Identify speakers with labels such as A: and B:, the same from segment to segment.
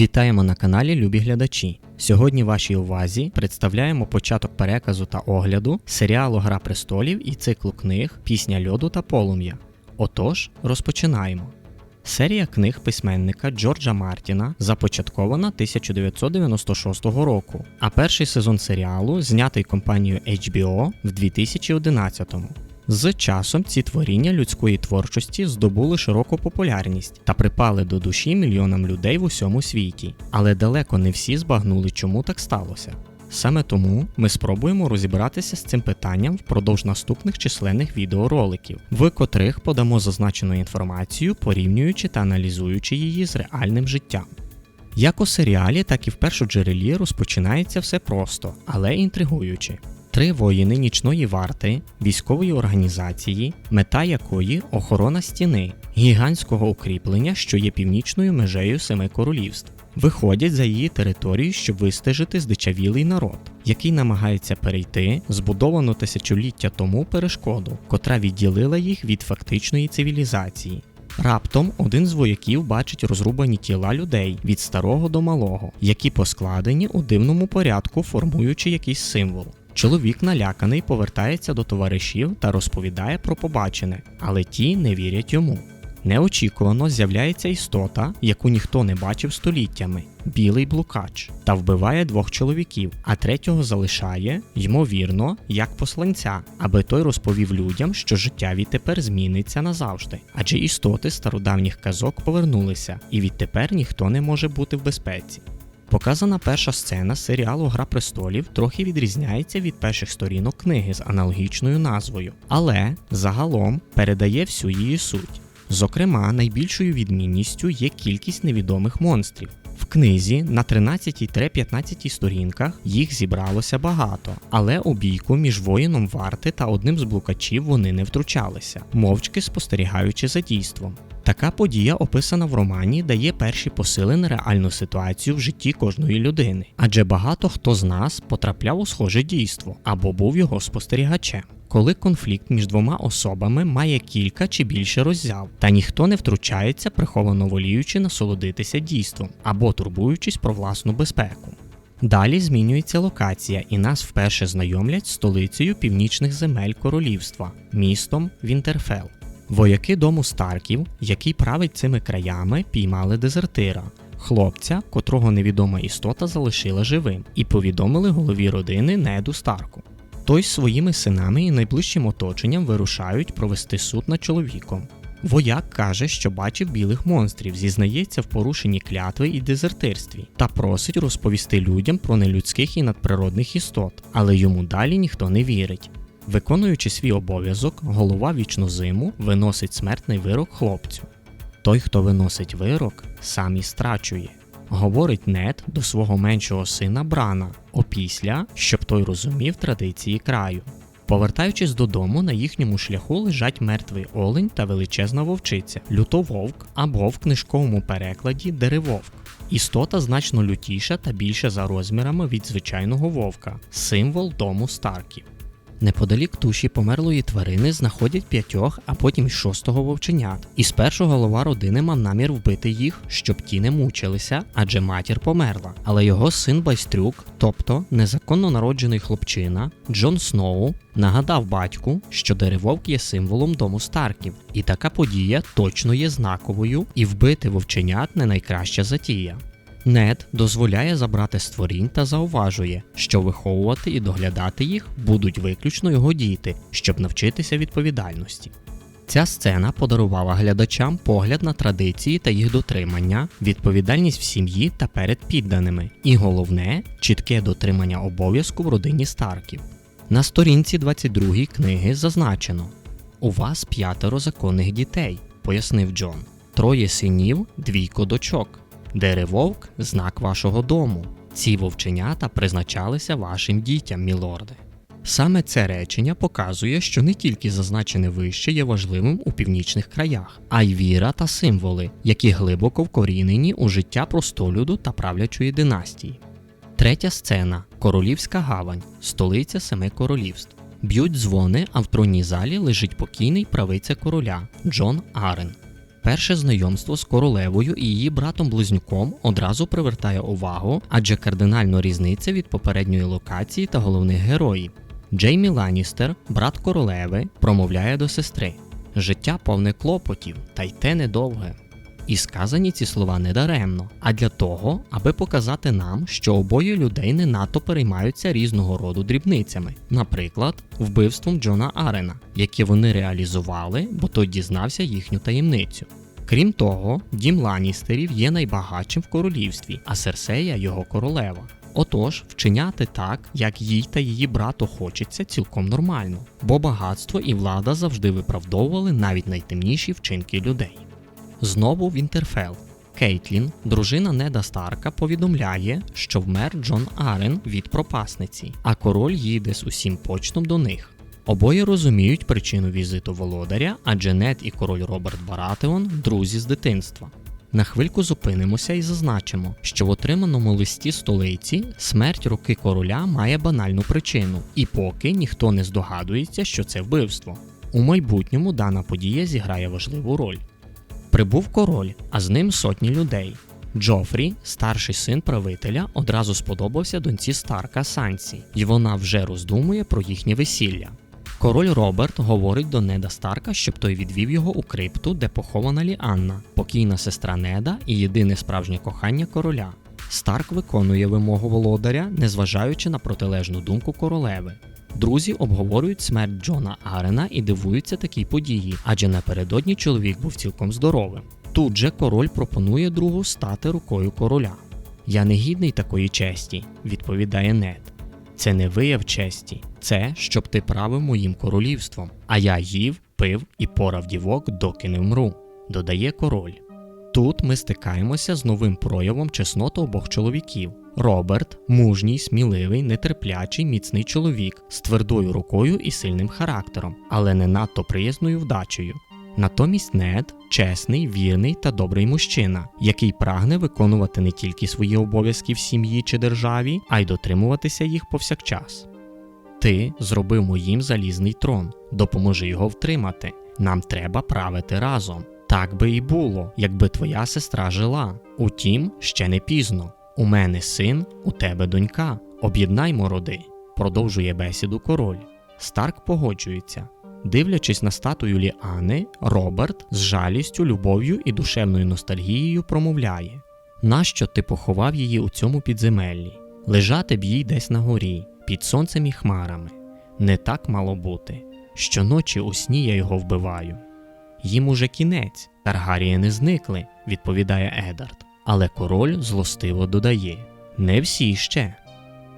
A: Вітаємо на каналі Любі глядачі. Сьогодні вашій увазі представляємо початок переказу та огляду серіалу Гра престолів і циклу книг Пісня льоду та полум'я. Отож, розпочинаємо. Серія книг письменника Джорджа Мартіна започаткована 1996 року, а перший сезон серіалу знятий компанією HBO в 2011 з часом ці творіння людської творчості здобули широку популярність та припали до душі мільйонам людей в усьому світі, але далеко не всі збагнули, чому так сталося. Саме тому ми спробуємо розібратися з цим питанням впродовж наступних численних відеороликів, в котрих подамо зазначену інформацію, порівнюючи та аналізуючи її з реальним життям. Як у серіалі, так і в першоджерелі розпочинається все просто, але інтригуюче. Три воїни нічної варти, військової організації, мета якої охорона стіни, гігантського укріплення, що є північною межею семи королівств, виходять за її територію, щоб вистежити здичавілий народ, який намагається перейти збудовану тисячоліття тому перешкоду, котра відділила їх від фактичної цивілізації. Раптом один з вояків бачить розрубані тіла людей від старого до малого, які поскладені у дивному порядку, формуючи якийсь символ. Чоловік наляканий повертається до товаришів та розповідає про побачене, але ті не вірять йому. Неочікувано з'являється істота, яку ніхто не бачив століттями білий блукач, та вбиває двох чоловіків, а третього залишає, ймовірно, як посланця, аби той розповів людям, що життя відтепер зміниться назавжди, адже істоти стародавніх казок повернулися, і відтепер ніхто не може бути в безпеці. Показана перша сцена серіалу Гра престолів трохи відрізняється від перших сторінок книги з аналогічною назвою, але загалом передає всю її суть. Зокрема, найбільшою відмінністю є кількість невідомих монстрів. В книзі на 13-15 сторінках їх зібралося багато, але у бійку між воїном варти та одним з блукачів вони не втручалися, мовчки спостерігаючи за дійством. Така подія, описана в романі, дає перші посили на реальну ситуацію в житті кожної людини, адже багато хто з нас потрапляв у схоже дійство або був його спостерігачем. Коли конфлікт між двома особами має кілька чи більше роззяв, та ніхто не втручається, приховано воліючи насолодитися дійством або турбуючись про власну безпеку. Далі змінюється локація, і нас вперше знайомлять з столицею північних земель королівства, містом Вінтерфел. Вояки дому Старків, який править цими краями, піймали дезертира, хлопця, котрого невідома істота залишила живим, і повідомили голові родини Неду Старку. Той з своїми синами і найближчим оточенням вирушають провести суд над чоловіком. Вояк каже, що бачив білих монстрів, зізнається в порушенні клятви і дезертирстві, та просить розповісти людям про нелюдських і надприродних істот, але йому далі ніхто не вірить. Виконуючи свій обов'язок, голова вічнозиму виносить смертний вирок хлопцю. Той, хто виносить вирок, сам і страчує. Говорить Нед до свого меншого сина Брана, опісля, щоб той розумів традиції краю. Повертаючись додому, на їхньому шляху лежать мертвий олень та величезна вовчиця, лютововк або в книжковому перекладі деревовк. Істота значно лютіша та більша за розмірами від звичайного вовка, символ дому Старків. Неподалік туші померлої тварини знаходять п'ятьох, а потім шостого вовченят. І спершу голова родини мав намір вбити їх, щоб ті не мучилися, адже матір померла. Але його син Байстрюк, тобто незаконно народжений хлопчина, Джон Сноу, нагадав батьку, що деревовк є символом дому Старків, і така подія точно є знаковою, і вбити вовченят не найкраща затія. Нед дозволяє забрати створінь та зауважує, що виховувати і доглядати їх будуть виключно його діти, щоб навчитися відповідальності. Ця сцена подарувала глядачам погляд на традиції та їх дотримання, відповідальність в сім'ї та перед підданими, і головне чітке дотримання обов'язку в родині Старків. На сторінці 22 книги зазначено: У вас п'ятеро законних дітей, пояснив Джон, троє синів, двійко дочок. Деревовк знак вашого дому. Ці вовченята призначалися вашим дітям, мілорде. Саме це речення показує, що не тільки зазначене вище є важливим у північних краях, а й віра та символи, які глибоко вкорінені у життя простолюду та правлячої династії. Третя сцена королівська гавань, столиця семи королівств. Б'ють дзвони, а в тронній залі лежить покійний правиця короля Джон Арен. Перше знайомство з королевою і її братом-близнюком одразу привертає увагу, адже кардинально різниця від попередньої локації та головних героїв. Джеймі Ланністер, брат королеви, промовляє до сестри: Життя повне клопотів, та й те недовге. І сказані ці слова не даремно, а для того, аби показати нам, що обоє людей не надто переймаються різного роду дрібницями, наприклад, вбивством Джона Арена, яке вони реалізували, бо той дізнався їхню таємницю. Крім того, дім Ланністерів є найбагатшим в королівстві, а Серсея його королева. Отож, вчиняти так, як їй та її брату хочеться, цілком нормально, бо багатство і влада завжди виправдовували навіть найтемніші вчинки людей. Знову Вінтерфелл. Кейтлін, дружина Неда Старка, повідомляє, що вмер Джон Арен від пропасниці, а король їде з усім почтом до них. Обоє розуміють причину візиту володаря, адже Нед і король Роберт Баратеон друзі з дитинства. На хвильку зупинимося і зазначимо, що в отриманому листі столиці смерть руки короля має банальну причину, і поки ніхто не здогадується, що це вбивство. У майбутньому дана подія зіграє важливу роль. Прибув король, а з ним сотні людей. Джофрі, старший син правителя, одразу сподобався доньці Старка Сансі, і вона вже роздумує про їхнє весілля. Король Роберт говорить до Неда Старка, щоб той відвів його у крипту, де похована Ліанна, покійна сестра Неда і єдине справжнє кохання короля. Старк виконує вимогу володаря, незважаючи на протилежну думку королеви. Друзі обговорюють смерть Джона Арена і дивуються такій події, адже напередодні чоловік був цілком здоровим. Тут же король пропонує другу стати рукою короля. Я не гідний такої честі, відповідає Нед. Це не вияв честі, це щоб ти правив моїм королівством, а я їв, пив і порав дівок, доки не вмру, додає король. Тут ми стикаємося з новим проявом чесноти обох чоловіків. Роберт мужній, сміливий, нетерплячий, міцний чоловік з твердою рукою і сильним характером, але не надто приязною вдачею. Натомість Нед чесний, вірний та добрий мужчина, який прагне виконувати не тільки свої обов'язки в сім'ї чи державі, а й дотримуватися їх повсякчас. Ти зробив моїм залізний трон, допоможи його втримати. Нам треба правити разом. Так би і було, якби твоя сестра жила. Утім, ще не пізно. У мене син, у тебе донька. Об'єднаймо роди, продовжує бесіду король. Старк погоджується. Дивлячись на статую Ліани, Роберт з жалістю, любов'ю і душевною ностальгією промовляє: Нащо ти поховав її у цьому підземеллі? Лежати б їй десь на горі, під сонцем і хмарами. Не так мало бути. Щоночі у сні я його вбиваю. Їм уже кінець, Таргарієни зникли, відповідає Едард. Але король злостиво додає: Не всі ще.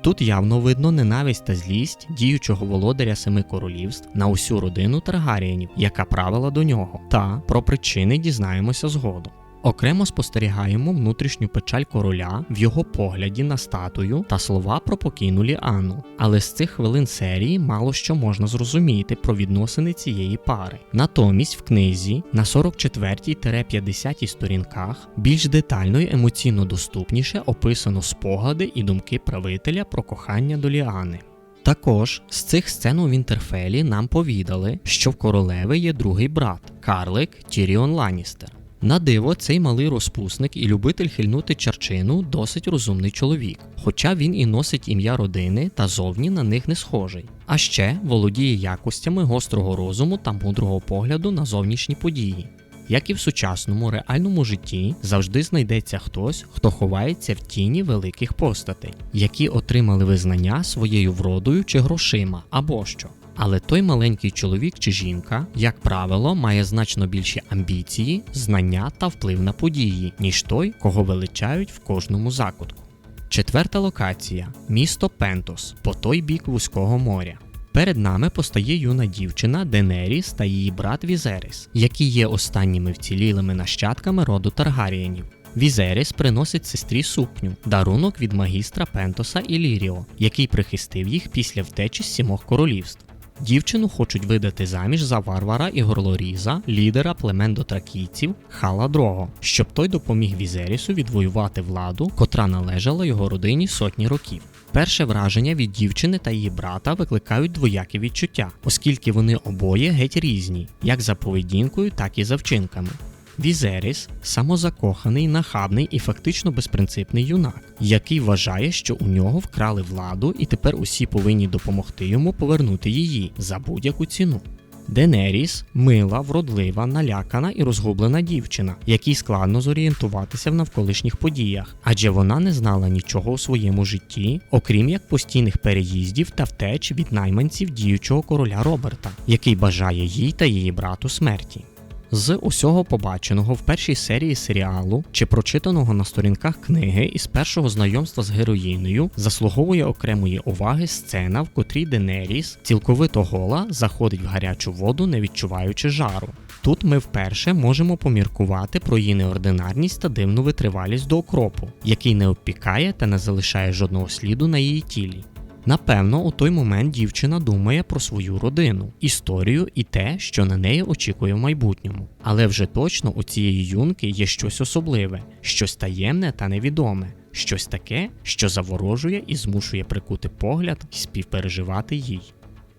A: Тут явно видно ненависть та злість діючого володаря семи королівств на усю родину Таргарієнів, яка правила до нього, та про причини дізнаємося згодом. Окремо спостерігаємо внутрішню печаль короля в його погляді на статую та слова про покійну Ліану. Але з цих хвилин серії мало що можна зрозуміти про відносини цієї пари. Натомість в книзі на 44-50 сторінках більш детально і емоційно доступніше описано спогади і думки правителя про кохання до Ліани. Також з цих сцен у Вінтерфелі нам повідали, що в королеви є другий брат Карлик Тіріон Ланністер. На диво, цей малий розпусник і любитель хильнути чарчину досить розумний чоловік, хоча він і носить ім'я родини та зовні на них не схожий. А ще володіє якостями гострого розуму та мудрого погляду на зовнішні події. Як і в сучасному реальному житті, завжди знайдеться хтось, хто ховається в тіні великих постатей, які отримали визнання своєю вродою чи грошима або що. Але той маленький чоловік чи жінка, як правило, має значно більші амбіції, знання та вплив на події, ніж той, кого величають в кожному закутку. Четверта локація місто Пентос по той бік вузького моря. Перед нами постає юна дівчина Денеріс та її брат Візерис, які є останніми вцілілими нащадками роду Таргарієнів. Візеріс приносить сестрі сукню, дарунок від магістра Пентоса Іліріо, який прихистив їх після втечі з сімох королівств. Дівчину хочуть видати заміж за варвара і горлоріза, лідера племен дотракійців Хала Дрого, щоб той допоміг Візерісу відвоювати владу, котра належала його родині сотні років. Перше враження від дівчини та її брата викликають двоякі відчуття, оскільки вони обоє геть різні, як за поведінкою, так і за вчинками. Візеріс самозакоханий, нахабний і фактично безпринципний юнак, який вважає, що у нього вкрали владу, і тепер усі повинні допомогти йому повернути її за будь-яку ціну. Денеріс мила, вродлива, налякана і розгублена дівчина, якій складно зорієнтуватися в навколишніх подіях, адже вона не знала нічого у своєму житті, окрім як постійних переїздів та втеч від найманців діючого короля Роберта, який бажає їй та її брату смерті. З усього побаченого в першій серії серіалу чи прочитаного на сторінках книги із першого знайомства з героїнею заслуговує окремої уваги сцена, в котрій Денеріс цілковито гола заходить в гарячу воду, не відчуваючи жару. Тут ми вперше можемо поміркувати про її неординарність та дивну витривалість до окропу, який не обпікає та не залишає жодного сліду на її тілі. Напевно, у той момент дівчина думає про свою родину, історію і те, що на неї очікує в майбутньому. Але вже точно у цієї юнки є щось особливе, щось таємне та невідоме, щось таке, що заворожує і змушує прикути погляд і співпереживати їй.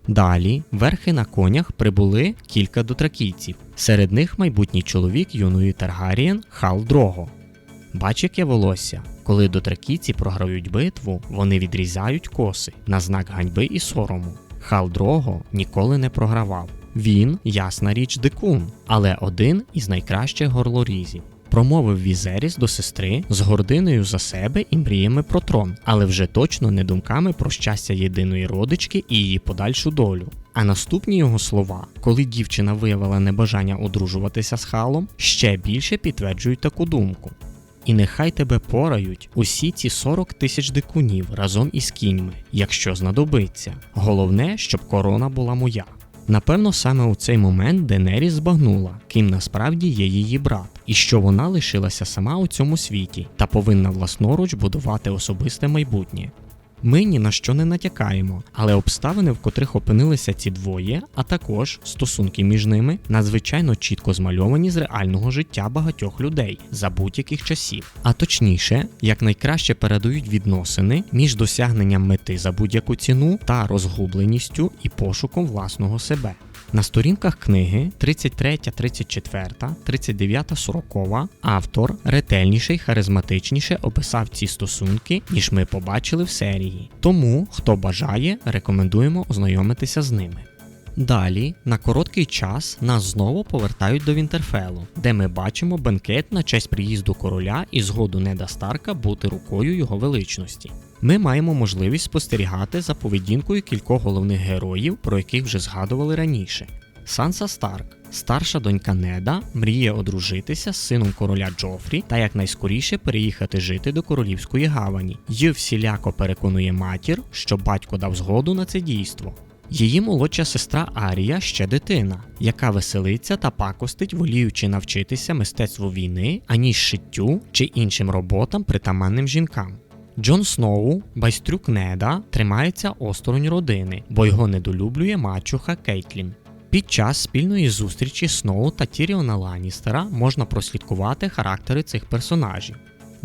A: Далі, верхи на конях прибули кілька дотракійців. Серед них майбутній чоловік юної Таргарієн Хал Дрого. Бач, яке волосся. Коли дотракійці програють битву, вони відрізають коси на знак ганьби і сорому. Хал Дрого ніколи не програвав. Він, ясна річ, дикун, але один із найкращих горлорізів. Промовив Візеріс до сестри з гординою за себе і мріями про трон, але вже точно не думками про щастя єдиної родички і її подальшу долю. А наступні його слова, коли дівчина виявила небажання одружуватися з халом, ще більше підтверджують таку думку. І нехай тебе порають усі ці 40 тисяч дикунів разом із кіньми, якщо знадобиться. Головне, щоб корона була моя. Напевно, саме у цей момент Денері збагнула, ким насправді є її брат, і що вона лишилася сама у цьому світі та повинна власноруч будувати особисте майбутнє. Ми ні на що не натякаємо, але обставини, в котрих опинилися ці двоє, а також стосунки між ними, надзвичайно чітко змальовані з реального життя багатьох людей за будь-яких часів. А точніше, як найкраще передають відносини між досягненням мети за будь-яку ціну та розгубленістю і пошуком власного себе. На сторінках книги 33, 34, 39, 40 автор ретельніше й харизматичніше описав ці стосунки, ніж ми побачили в серії. Тому, хто бажає, рекомендуємо ознайомитися з ними. Далі, на короткий час, нас знову повертають до Вінтерфелу, де ми бачимо бенкет на честь приїзду короля і згоду Неда Старка бути рукою його величності. Ми маємо можливість спостерігати за поведінкою кількох головних героїв, про яких вже згадували раніше. Санса Старк, старша донька Неда, мріє одружитися з сином короля Джофрі та якнайскоріше переїхати жити до королівської гавані, й всіляко переконує матір, що батько дав згоду на це дійство. Її молодша сестра Арія ще дитина, яка веселиться та пакостить, воліючи навчитися мистецтву війни, аніж шиттю чи іншим роботам, притаманним жінкам. Джон Сноу, байстрюк Неда, тримається осторонь родини, бо його недолюблює мачуха Кейтлін. Під час спільної зустрічі Сноу та Тіріона Ланністера можна прослідкувати характери цих персонажів.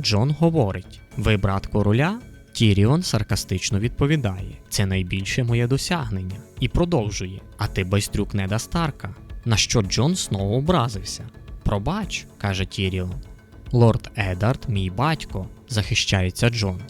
A: Джон говорить: Ви брат короля? Тіріон саркастично відповідає: Це найбільше моє досягнення. І продовжує: А ти байстрюк Неда Старка. На що Джон знову образився. Пробач, каже Тіріон. Лорд Едард, мій батько, захищається Джон.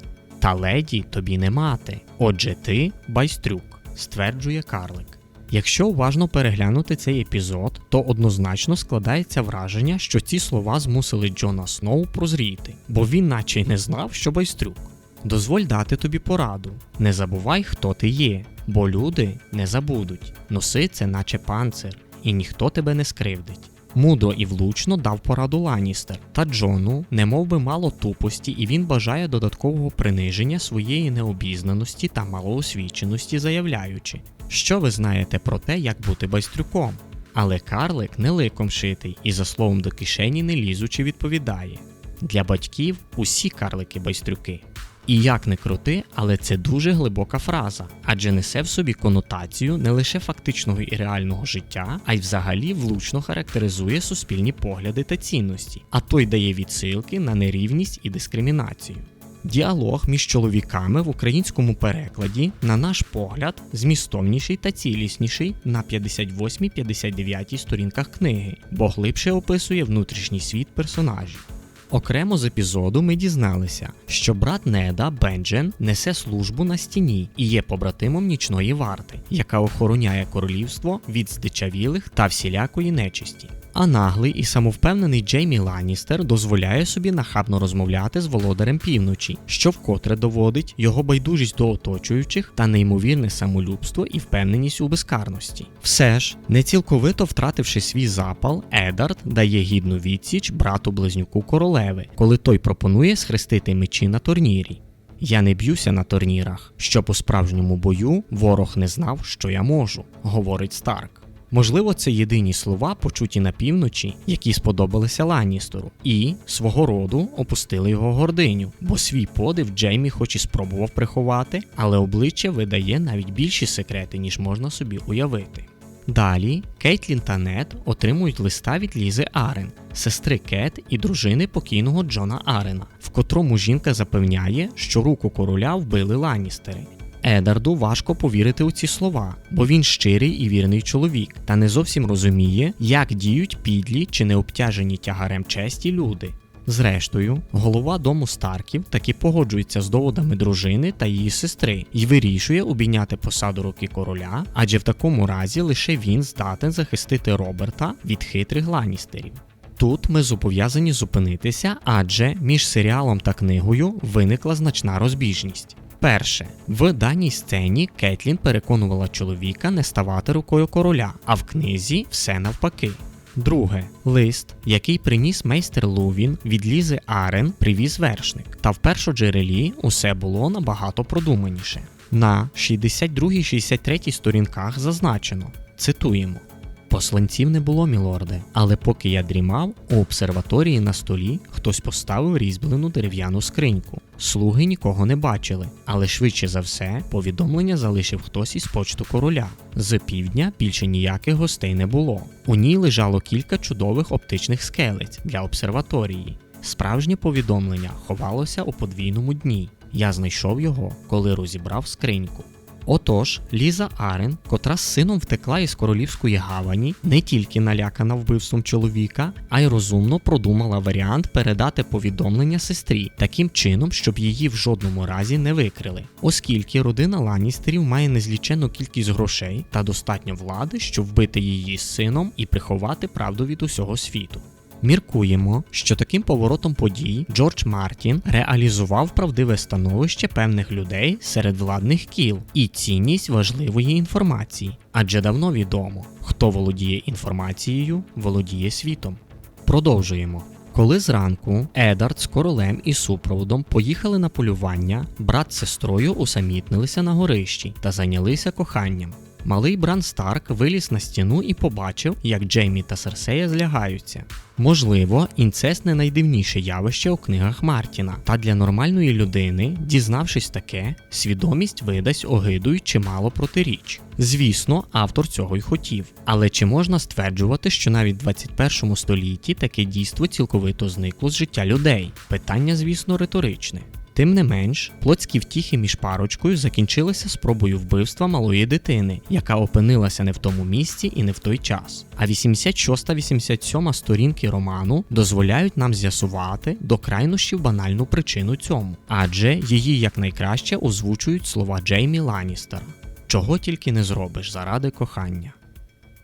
A: Та леді тобі не мати. Отже, ти байстрюк, стверджує Карлик. Якщо уважно переглянути цей епізод, то однозначно складається враження, що ці слова змусили Джона Сноу прозріти, бо він наче й не знав, що байстрюк. Дозволь дати тобі пораду. Не забувай, хто ти є, бо люди не забудуть. Носи це, наче панцир, і ніхто тебе не скривдить. Мудро і влучно дав пораду Ланністер, та Джону не би мало тупості, і він бажає додаткового приниження своєї необізнаності та малоосвіченості, заявляючи, що ви знаєте про те, як бути байстрюком. Але карлик не ликом шитий і за словом до кишені не лізучи відповідає: для батьків усі карлики байстрюки. І як не крути, але це дуже глибока фраза, адже несе в собі конотацію не лише фактичного і реального життя, а й взагалі влучно характеризує суспільні погляди та цінності, а то й дає відсилки на нерівність і дискримінацію. Діалог між чоловіками в українському перекладі, на наш погляд, змістовніший та цілісніший на 58-59 сторінках книги, бо глибше описує внутрішній світ персонажів. Окремо з епізоду ми дізналися, що брат Неда Бенджен несе службу на стіні і є побратимом нічної варти, яка охороняє королівство від здичавілих та всілякої нечисті. А наглий і самовпевнений Джеймі Ланністер дозволяє собі нахабно розмовляти з володарем півночі, що вкотре доводить його байдужість до оточуючих та неймовірне самолюбство і впевненість у безкарності. Все ж, не цілковито втративши свій запал, Едард дає гідну відсіч брату близнюку королеви, коли той пропонує схрестити мечі на турнірі. Я не б'юся на турнірах, щоб у справжньому бою ворог не знав, що я можу, говорить Старк. Можливо, це єдині слова, почуті на півночі, які сподобалися Ланністеру, і свого роду опустили його гординю, бо свій подив Джеймі хоч і спробував приховати, але обличчя видає навіть більші секрети, ніж можна собі уявити. Далі Кейтлін та Нед отримують листа від Лізи Арен, сестри Кет і дружини покійного Джона Арена, в котрому жінка запевняє, що руку короля вбили Ланністери. Едарду важко повірити у ці слова, бо він щирий і вірний чоловік, та не зовсім розуміє, як діють підлі чи не обтяжені тягарем честі люди. Зрештою, голова дому Старків таки погоджується з доводами дружини та її сестри і вирішує обійняти посаду руки короля, адже в такому разі лише він здатен захистити Роберта від хитрих ланістерів. Тут ми зобов'язані зупинитися, адже між серіалом та книгою виникла значна розбіжність. Перше, в даній сцені Кетлін переконувала чоловіка не ставати рукою короля, а в книзі все навпаки. Друге, лист, який приніс майстер Лувін від Лізи Арен, привіз вершник, та в першоджерелі усе було набагато продуманіше. На 62-63 сторінках зазначено, цитуємо. Посланців не було, мілорде, але поки я дрімав, у обсерваторії на столі хтось поставив різьблену дерев'яну скриньку. Слуги нікого не бачили, але швидше за все повідомлення залишив хтось із почту короля. З півдня більше ніяких гостей не було. У ній лежало кілька чудових оптичних скелець для обсерваторії. Справжнє повідомлення ховалося у подвійному дні. Я знайшов його, коли розібрав скриньку. Отож, Ліза Арен, котра з сином втекла із королівської гавані, не тільки налякана вбивством чоловіка, а й розумно продумала варіант передати повідомлення сестрі таким чином, щоб її в жодному разі не викрили, оскільки родина Ланністерів має незлічену кількість грошей та достатньо влади, щоб вбити її з сином і приховати правду від усього світу. Міркуємо, що таким поворотом подій Джордж Мартін реалізував правдиве становище певних людей серед владних кіл і цінність важливої інформації, адже давно відомо, хто володіє інформацією, володіє світом. Продовжуємо. Коли зранку Едард з королем і супроводом поїхали на полювання, брат з сестрою усамітнилися на горищі та зайнялися коханням. Малий Бран Старк виліз на стіну і побачив, як Джеймі та Серсея злягаються. Можливо, інцест не найдивніше явище у книгах Мартіна, та для нормальної людини, дізнавшись таке, свідомість видасть огиду й чимало протиріч. Звісно, автор цього й хотів. Але чи можна стверджувати, що навіть в 21 столітті таке дійство цілковито зникло з життя людей? Питання, звісно, риторичне. Тим не менш, плотські втіхи між парочкою закінчилися спробою вбивства малої дитини, яка опинилася не в тому місці і не в той час. А 86-87 сторінки роману дозволяють нам з'ясувати до крайнощів банальну причину цьому, адже її якнайкраще озвучують слова Джеймі Ланністера. Чого тільки не зробиш заради кохання.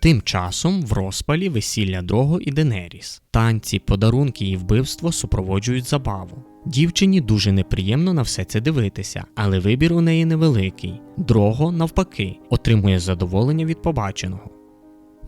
A: Тим часом в розпалі весілля Дрого і Денеріс. Танці, подарунки і вбивство супроводжують забаву. Дівчині дуже неприємно на все це дивитися, але вибір у неї невеликий. Дрого, навпаки, отримує задоволення від побаченого.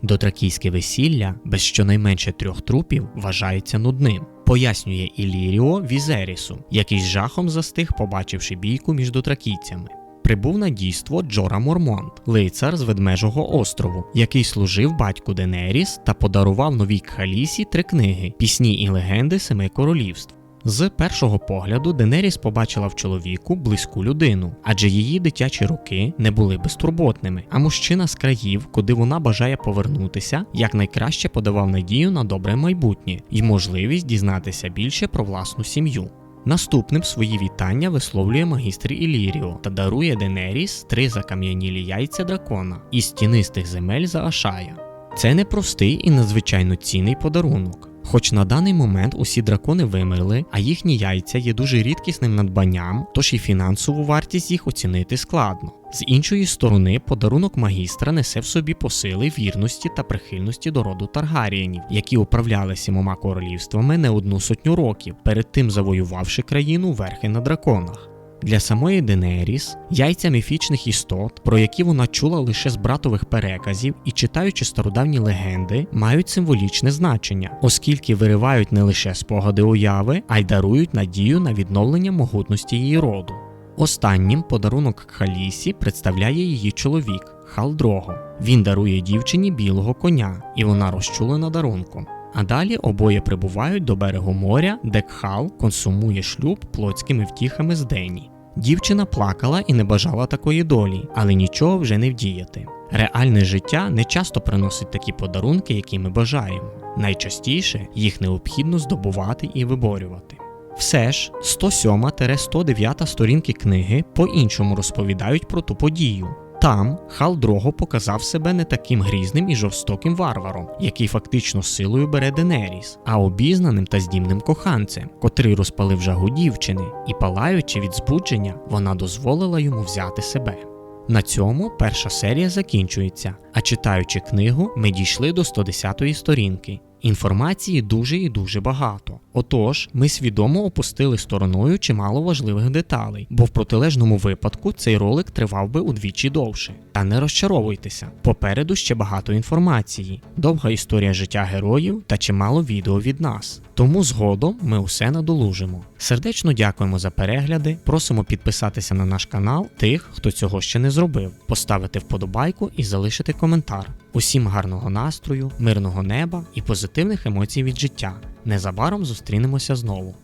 A: Дотракійське весілля без щонайменше трьох трупів вважається нудним, пояснює Іліріо Візерісу, який з жахом застиг, побачивши бійку між дотракійцями. Прибув на дійство Джора Мормонт, лицар з ведмежого острову, який служив батьку Денеріс та подарував новій Кхалісі три книги Пісні і легенди Семи королівств. З першого погляду Денеріс побачила в чоловіку близьку людину, адже її дитячі руки не були безтурботними, а мужчина з країв, куди вона бажає повернутися, якнайкраще подавав надію на добре майбутнє і можливість дізнатися більше про власну сім'ю. Наступним свої вітання висловлює магістр Іліріо та дарує Денеріс три закам'янілі яйця дракона із тінистих земель за Ашая. Це непростий і надзвичайно цінний подарунок. Хоч на даний момент усі дракони вимерли, а їхні яйця є дуже рідкісним надбанням, тож і фінансову вартість їх оцінити складно. З іншої сторони, подарунок магістра несе в собі посили вірності та прихильності до роду Таргарієнів, які управляли сімома королівствами не одну сотню років, перед тим завоювавши країну верхи на драконах. Для самої Денеріс яйця міфічних істот, про які вона чула лише з братових переказів і читаючи стародавні легенди, мають символічне значення, оскільки виривають не лише спогади уяви, а й дарують надію на відновлення могутності її роду. Останнім подарунок Кхалісі представляє її чоловік Халдрого. Він дарує дівчині білого коня, і вона розчулена дарунком. А далі обоє прибувають до берегу моря, де Кхал консумує шлюб плотськими втіхами з Дені. Дівчина плакала і не бажала такої долі, але нічого вже не вдіяти. Реальне життя не часто приносить такі подарунки, які ми бажаємо. Найчастіше їх необхідно здобувати і виборювати. Все ж 107-109 сторінки книги по-іншому розповідають про ту подію. Там Халдрого показав себе не таким грізним і жорстоким варваром, який фактично силою бере Денеріс, а обізнаним та здібним коханцем, котрий розпалив жагу дівчини, і палаючи від збудження, вона дозволила йому взяти себе. На цьому перша серія закінчується, а читаючи книгу, ми дійшли до 110-ї сторінки. Інформації дуже і дуже багато. Отож, ми свідомо опустили стороною чимало важливих деталей, бо в протилежному випадку цей ролик тривав би удвічі довше. Та не розчаровуйтеся, попереду ще багато інформації, довга історія життя героїв та чимало відео від нас. Тому згодом ми усе надолужимо. Сердечно дякуємо за перегляди, просимо підписатися на наш канал тих, хто цього ще не зробив, поставити вподобайку і залишити коментар. Усім гарного настрою, мирного неба і позитивних емоцій від життя. Незабаром зустрінемося знову.